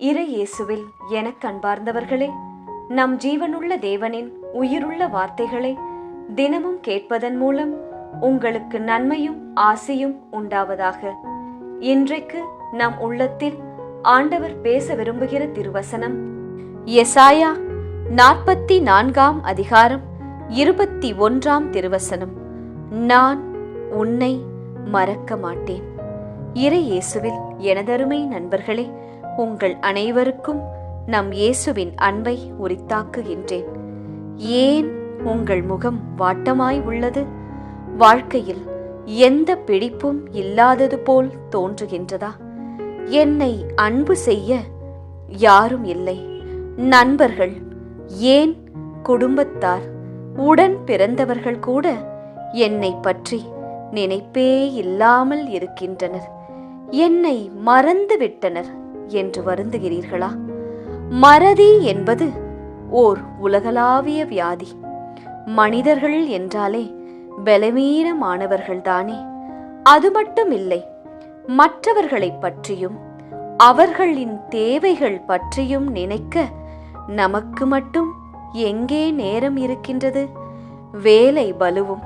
இறை இயேசுவில் எனக் கண்பார்ந்தவர்களே நம் ஜீவனுள்ள தேவனின் உயிருள்ள வார்த்தைகளை தினமும் கேட்பதன் மூலம் உங்களுக்கு நன்மையும் ஆசையும் உண்டாவதாக. இன்றைக்கு நம் உள்ளத்தில் ஆண்டவர் பேச விரும்புகிற திருவசனம் எசாயா நாற்பத்தி நான்காம் அதிகாரம் இருபத்தி ஒன்றாம் திருவசனம். நான் உன்னை மறக்க மாட்டேன். இறை இயேசுவில் எனதருமை நண்பர்களே உங்கள் அனைவருக்கும் நம் இயேசுவின் அன்பை உரித்தாக்குகின்றேன். ஏன் உங்கள் முகம் வாட்டமாய் உள்ளது? வாழ்க்கையில் எந்த பிடிப்பும் இல்லாதது போல் தோன்றுகின்றதா? என்னை அன்பு செய்ய யாரும் இல்லை. நண்பர்கள் ஏன் குடும்பத்தார் உடன் பிறந்தவர்கள் கூட என்னை பற்றி நினைப்பே இல்லாமல் இருக்கின்றனர். என்னை மறந்துவிட்டனர். என்று வருந்துகிறீர்களா? மறதி என்பது ஓர் உலகளாவிய வியாதி. மனிதர்கள் என்றாலே பலவீனமானவர்கள்தானே அது மட்டும் இல்லை மற்றவர்களைப் பற்றியும் அவர்களின் தேவைகள் பற்றியும் நினைக்க நமக்கு மட்டும் எங்கே நேரம் இருக்கின்றது? வேலை பலுவும்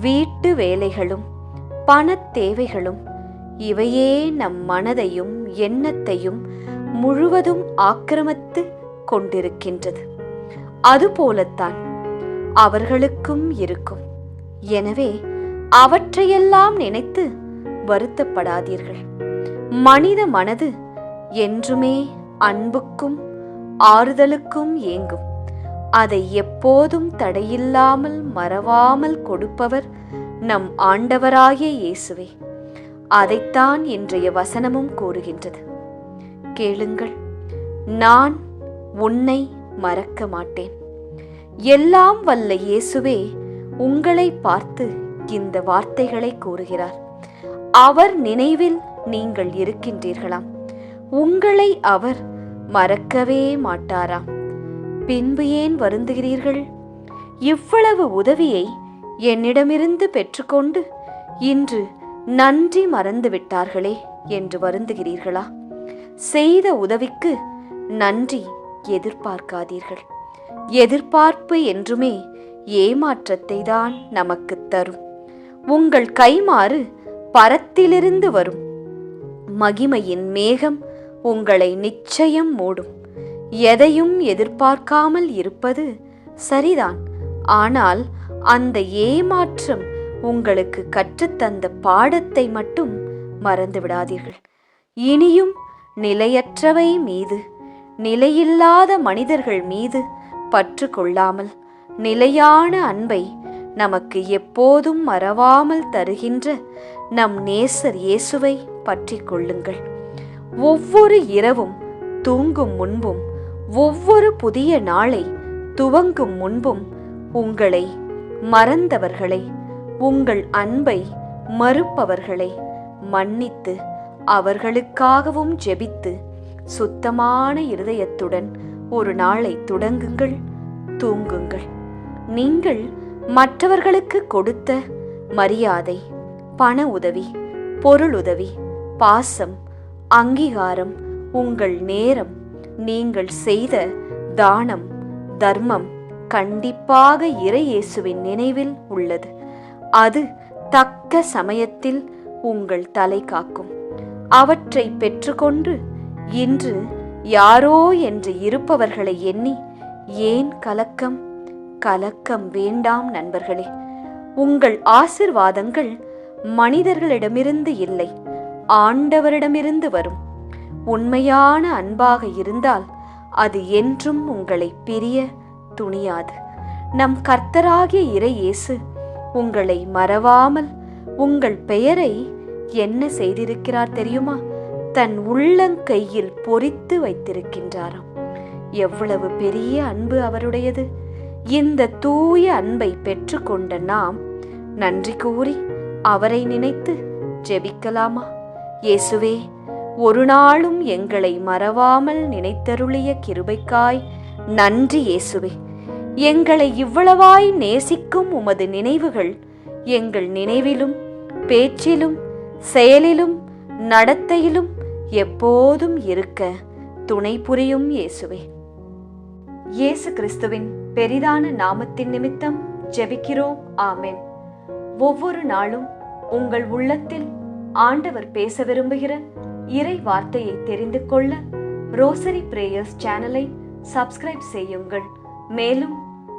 வீட்டு வேலைகளும் பணத் தேவைகளும் இவையே நம் மனதையும் எண்ணத்தையும் முழுவதும் ஆக்கிரமித்து கொண்டிருக்கின்றது. அதுபோலத்தான் அவர்களுக்கும் இருக்கும். எனவே அவற்றையெல்லாம் நினைத்து வருத்தப்படாதீர்கள். மனித மனது என்றுமே அன்புக்கும் ஆறுதலுக்கும் ஏங்கும். அதை எப்போதும் தடையில்லாமல் மறவாமல் கொடுப்பவர் நம் ஆண்டவராகிய இயேசுவே. அதைத்தான் இன்றைய வசனமும் கூறுகின்றது. கேளுங்கள் நான் உன்னை மறக்க மாட்டேன். எல்லாம் வல்ல இயேசுவே உங்களை பார்த்து இந்த வார்த்தைகளை கூறுகிறார். அவர் நினைவில் நீங்கள் இருக்கின்றீர்களாம். உங்களை அவர் மறக்கவே மாட்டாராம். பின்பு ஏன் வருந்துகிறீர்கள்? இவ்வளவு உதவியை என்னிடமிருந்து பெற்றுக்கொண்டு இன்று நன்றி மறந்து விட்டார்களே என்று வருந்துகிறீர்களா? செய்த உதவிக்கு நன்றி எதிர்பார்க்காதீர்கள். எதிர்பார்ப்பு என்றுமே ஏமாற்றத்தை தான் நமக்கு தரும். உங்கள் கைமாறு பரத்திலிருந்து வரும். மகிமையின் மேகம் உங்களை நிச்சயம் மூடும். எதையும் எதிர்பார்க்காமல் இருப்பது சரிதான். ஆனால் அந்த ஏமாற்றம் உங்களுக்கு கற்றுத்தந்த பாடத்தை மட்டும் மறந்து விடாதீர்கள் இனியும் நிலையற்றவை மீது நிலையில்லாத மனிதர்கள் மீது பற்று கொள்ளாமல் நிலையான அன்பை நமக்கு எப்போதும் மறவாமல் தருகின்ற நம் நேசர் இயேசுவை பற்றி கொள்ளுங்கள். ஒவ்வொரு இரவும் தூங்கும் முன்பும் ஒவ்வொரு புதிய நாளை துவங்கும் முன்பும் உங்களை மறந்தவர்களை உங்கள் அன்பை மறுப்பவர்களை மன்னித்து அவர்களுக்காகவும் ஜெபித்து சுத்தமான இருதயத்துடன் ஒரு நாளை தொடங்குங்கள் தூங்குங்கள். நீங்கள் மற்றவர்களுக்கு கொடுத்த மரியாதை பண உதவி பொருளுதவி பாசம் அங்கீகாரம் உங்கள் நேரம் நீங்கள் செய்த தானம் தர்மம் கண்டிப்பாக இறையேசுவின் நினைவில் உள்ளது. அது தக்க சமயத்தில் உங்கள் தலை காக்கும். அவற்றை பெற்றுக்கொண்டு இன்று யாரோ என்று இருப்பவர்களை எண்ணி ஏன் கலக்கம்? கலக்கம் வேண்டாம் நண்பர்களே. உங்கள் ஆசிர்வாதங்கள் மனிதர்களிடமிருந்து இல்லை ஆண்டவரிடமிருந்து வரும். உண்மையான அன்பாக இருந்தால் அது என்றும் உங்களை பிரிய துணியாது. நம் கர்த்தராகிய இறை இயேசு உங்களை மறவாமல் உங்கள் பெயரை என்ன செய்திருக்கிறார் தெரியுமா? தன் உள்ளங்கையில் பொறித்து வைத்திருக்கின்றாராம். எவ்வளவு பெரிய அன்பு அவருடையது. இந்த தூய அன்பை பெற்றுக்கொண்ட நாம் நன்றி கூறி அவரை நினைத்து ஜெபிக்கலாமா? இயேசுவே ஒரு நாளும் எங்களை மறவாமல் நினைத்தருளிய கிருபைக்காய். நன்றி இயேசுவே. எங்களை இவ்வளவாய் நேசிக்கும் உமது நினைவுகள் எங்கள் நினைவிலும் பேச்சிலும் செயலிலும் நடத்தையிலும் எப்போதும் இருக்க துணை புரியும் இயேசுவே. இயேசு கிறிஸ்துவின் பெரிதான நாமத்தின் நிமித்தம் ஜெபிக்கிறோம். ஆமென். ஒவ்வொரு நாளும் உங்கள் உள்ளத்தில் ஆண்டவர் பேச விரும்புகிற இறை வார்த்தையை தெரிந்து கொள்ள ரோசரி பிரேயர்ஸ் சேனலை சப்ஸ்கிரைப் செய்யுங்கள். மேலும்